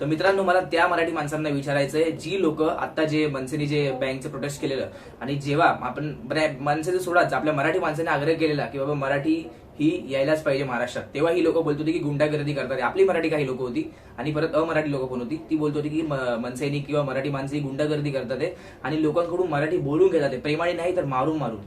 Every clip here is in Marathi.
तर मित्रांनो मला त्या मराठी माणसांना विचारायचं आहे जी लोक आता जे मनसेने जे बँकचं प्रोटेस्ट केलेलं आणि जेव्हा आपण मनसेचं सोडाच आपल्या मराठी माणसाने आग्रह केलेला की बाबा मराठी ही यायलाच पाहिजे महाराष्ट्रात तेव्हा ही लोक बोलत होती की गुंडागर्दी करतात. आपली मराठी काही लोक होती आणि परत अमराठी लोक पण होती. ती बोलत होती की मनसैनिक मनसेनी किंवा मराठी माणसे ही गुंडागर्दी करतात आणि लोकांकडून मराठी बोलून घेतात प्रेमाने नाही तर मारून मारून.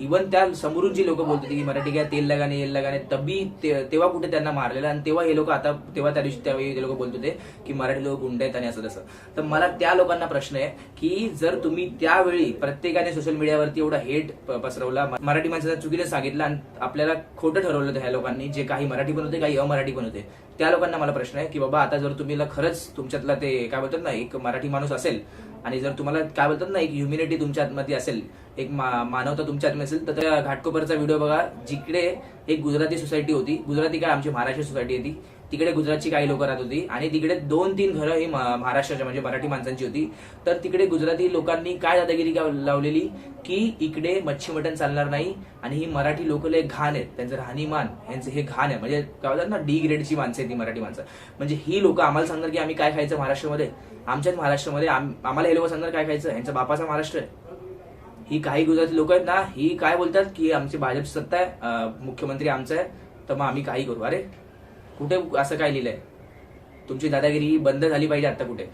इवन त्या समोरून जी लोक बोलत होती की मराठी काय तेल लगाने येल लगाने तबी ते- तेव्हा कुठे त्यांना मारलेलं आणि तेव्हा हे लोक आता तेव्हा त्या दिवशी त्यावेळी ते लोक बोलत होते की मराठी लोक गुंड आहेत आणि असं तसं. तर मला त्या लोकांना प्रश्न आहे की जर तुम्ही त्यावेळी प्रत्येकाने सोशल मीडियावरती एवढा हेट पसरवला मराठी माणसाचा चुकीचं सांगितलं आणि आपल्याला खोटं ठरवलं होतं ह्या लोकांनी जे काही मराठी पण होते काही अमराठी पण होते त्या लोकांना मला प्रश्न आहे की बाबा आता जर तुम्ही खरंच तुमच्यातला ते काय बोलतात ना एक मराठी माणूस असेल आणि जर तुम्हाला काय बोलतात ना एक ह्युमिनिटी तुमच्या आतमध्ये असेल एक मा- मानवता तुमच्या आतमध्ये असेल तर त्या घाटकोपरचा व्हिडिओ बघा. जिकडे एक गुजराती सोसायटी होती गुजराती काय आमची महाराष्ट्र सोसायटी होती तिकडे गुजरातची काही लोक राहत होती. आणि तिकडे दोन तीन घरं ही महाराष्ट्राच्या म्हणजे मराठी माणसांची होती. तर तिकडे गुजराती लोकांनी काय दादागिरी का- लावलेली? की इकडे मच्छी मटण चालणार नाही आणि ही मराठी लोक लय घाण आहेत. त्यांचं राहणीमान यांचं हे घाण आहे. म्हणजे काय होतात ना डी ग्रेडची माणसं आहेत ती मराठी माणसं. म्हणजे ही लोक आम्हाला सांगणार की आम्ही काय खायचं महाराष्ट्रामध्ये? आमच्याच महाराष्ट्रामध्ये आम्हाला हे लोक सांगणार काय खायचं? यांचा बापाचा महाराष्ट्र आहे. ही काही गुजराती लोक आहेत ना ही काय बोलतात की आमची भाजप सत्ता आहे मुख्यमंत्री आमचा आहे तर मग आम्ही काही करू. अरे कुठे असं काय लिहिलंय? तुमची दादागिरी ही बंद झाली पाहिजे आता कुठे?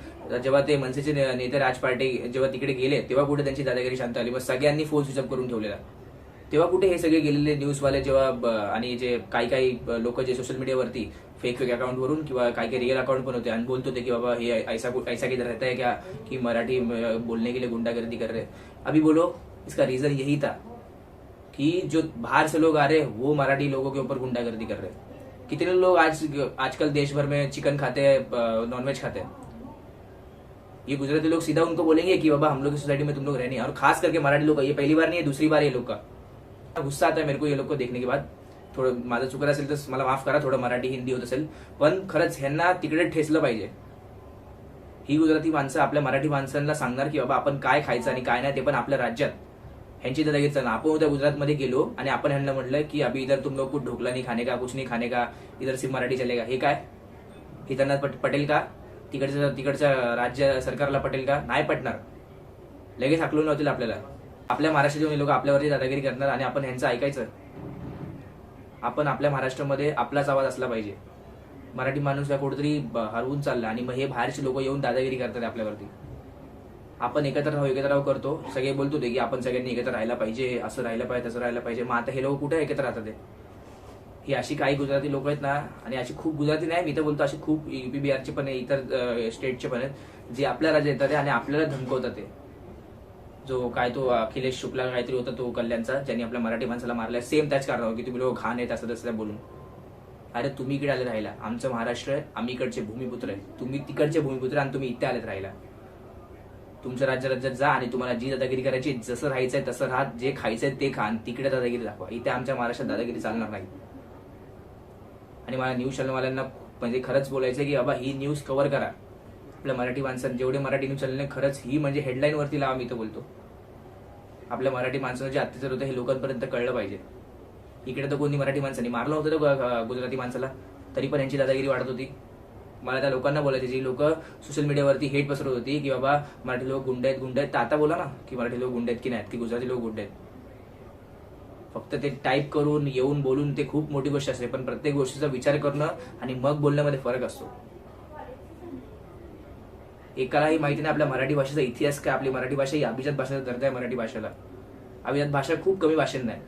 जेव्हा ते मनसेचे नेते राज पार्टे जेव्हा तिकडे गेले तेव्हा कुठे त्यांची दादागिरी शांत आली मग सगळ्यांनी फोन स्विचअप करून ठेवलेला. तेव्हा कुठे हे सगळे गेलेले न्यूजवाले जेव्हा आणि जे काही काही लोक जे सोशल मीडियावरती फेक फेक अकाउंट वरून किंवा काही काही रिअल अकाउंट पण होते आणि बोलत होते की बाबा हे ऐसा ऐसा किधर रहता है क्या, कि मराठी बोलने के लिए गुंडागर्दी कर रहे अभी बोलो, इसका रीजन यही था कि जो बाहर से लोग आ रहे हैं, वो मराठी लोगों के ऊपर गुंडागर्दी कर रहे हैं। कितने लोग आज, आजकल देश भर में चिकन खाते हैं नॉनवेज खाते हैं? ये गुजराती लोग सीधा उनको बोलेंगे कि बाबा हम लोग की सोसाइटी में तुम लोग रहने और खास करके मराठी लोग का ये पहली बार नहीं है, दूसरी बार ये लोग का। गुस्सा आता है मेरे को ये लोग को देखने के बाद। थोडं माझं चुकलं असेल तर मला माफ करा थोडं मराठी हिंदी होत असेल. पण खरंच ह्यांना तिकडे ठेचलं पाहिजे. ही गुजराती माणसं आपल्या मराठी माणसांना सांगणार की बाबा आपण काय खायचं आणि काय नाही ते पण आपल्या राज्यात. ह्यांची दादागिरी लगेच आपण उद्या गुजरातमध्ये गेलो आणि आपण ह्यांना म्हटलं की अभि इधर तुम लोग कुठ ढोकला नाही खाने का कुछ नाही खाने का इधर सिर्फ मराठी चलेगा. हे काय? हे त्यांना पट- पटेल का? तिकडच्या तिकडच्या राज्य सरकारला पटेल का? नाही पटणार. लगेच हाकलून होतील आपल्याला. आपल्या महाराष्ट्रातून लोक आपल्यावरती दादागिरी करणार आणि आपण ह्यांचं ऐकायचं. आपण आपल्या महाराष्ट्रामध्ये आपलाच आवाज असला पाहिजे. मराठी माणूस या कुठेतरी हरवून चालला आणि मग हे बाहेरचे लोक येऊन दादागिरी करतात आपल्यावरती. आपण एकत्र राहू एकत्र राहू करतो. सगळे बोलतो ते की आपण सगळ्यांनी एकत्र राहायला पाहिजे असं राहिलं पाहिजे तसं राहिलं पाहिजे. मग आता हे लोक कुठे एकत्र राहतात ही अशी काही गुजराती लोक आहेत ना आणि अशी खूप गुजराती नाही मी तर बोलतो अशी खूप युपी बिहारचे पण आहे इतर स्टेटचे पण आहेत जे आपल्या राज्यात येतात आणि आपल्याला धमकवतात ते. जो काय तो अखिलेश शुक्ला काहीतरी होता तो कल्याणचा ज्यांनी आपल्या मराठी माणसाला मारला सेम त्याच कारणावर की तुम्ही लोक घाण येत असं तसं बोलून. अरे तुम्ही इकडे आले राहिला आमचं महाराष्ट्र आहे आम्ही इकडचे भूमिपुत्र आहे. तुम्ही तिकडचे भूमिपुत्र आणि तुम्ही इथे आलेत राहिला तुमच्या राज्य राज्यात जा आणि तुम्हाला जी दादागिरी करायची जसं राहायचंय तसं राहा. जे खायचंय ते खा आणि तिकडे दादागिरी दाखवा. इथे आमच्या महाराष्ट्रात दादागिरी चालणार नाही. आणि मला न्यूज चॅनलवाल्यांना म्हणजे खरंच बोलायचं की बाबा ही न्यूज कव्हर करा. आपल्या मराठी माणसात जेवढे मराठी न्यूज चॅनलने खरंच ही म्हणजे हेडलाईन वरती लावा मी तर बोलतो. आपल्या मराठी माणसानं जे अत्याचार होतं हे लोकांपर्यंत कळलं पाहिजे. इकडे तर कोणी मराठी माणसांनी मारलं होतं तर गुजराती माणसाला. तरी पण यांची दादागिरी वाढत होती. मला त्या लोकांना बोलायचे जी लोक सोशल मीडियावरती हेट पसरत होती की बाबा मराठी लोक गुंड आहेत गुंड आहेत. तर आता बोला ना की मराठी लोक गुंड आहेत की नाहीत की गुजराती लोक गुंड आहेत. फक्त ते टाईप करून येऊन बोलून ते खूप मोठी गोष्ट असते. पण प्रत्येक गोष्टीचा विचार करणं आणि मग बोलण्यामध्ये फरक असतो. एकालाही माहिती नाही आपल्या मराठी भाषेचा इतिहास काय आपली मराठी भाषा ही अभिजात भाषेचा दर्जा आहे मराठी भाषेला. अभिजात भाषा खूप कमी भाषेत आहे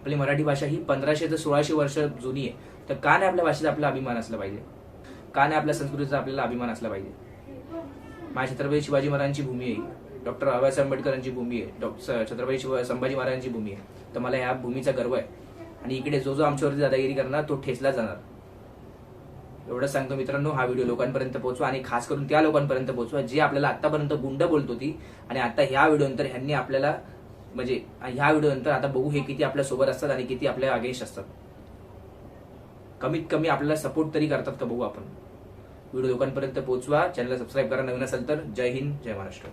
आपली मराठी भाषा ही पंधराशे ते सोळाशे वर्ष जुनी आहे. तर का नाही आपल्या भाषेचा आपला अभिमान असला पाहिजे? का नाही आपल्या संस्कृतीचा आपल्याला अभिमान असला पाहिजे? माझ्या छत्रपती शिवाजी महाराजांची भूमी आहे. डॉक्टर बाबासाहेब आंबेडकरांची भूमी आहे. डॉक्टर छत्रपती शिवाजी संभाजी महाराजांची भूमी आहे. तर मला ह्या भूमीचा गर्व आहे. आणि इकडे जो जो आमच्यावरती दादागिरी करणार तो ठेचला जाणार. एवढंच सांगतो मित्रांनो हा व्हिडिओ लोकांपर्यंत पोहोचवा आणि खास करून त्या लोकांपर्यंत पोहोचवा जे आपल्याला आतापर्यंत गुंड बोलत होती आणि आता ह्या व्हिडिओनंतर ह्यांनी आपल्याला म्हणजे ह्या व्हिडिओनंतर आता बघू हे किती आपल्यासोबत असतात आणि किती आपल्या अगेन्स्ट असतात. कमीत कमी आपल्याला सपोर्ट तरी करतात का बघू आपण. व्हिडिओ लोकांपर्यंत पोहोचवा. चॅनलला सबस्क्राईब करा. नवीन असेल तर जय हिंद जय महाराष्ट्र.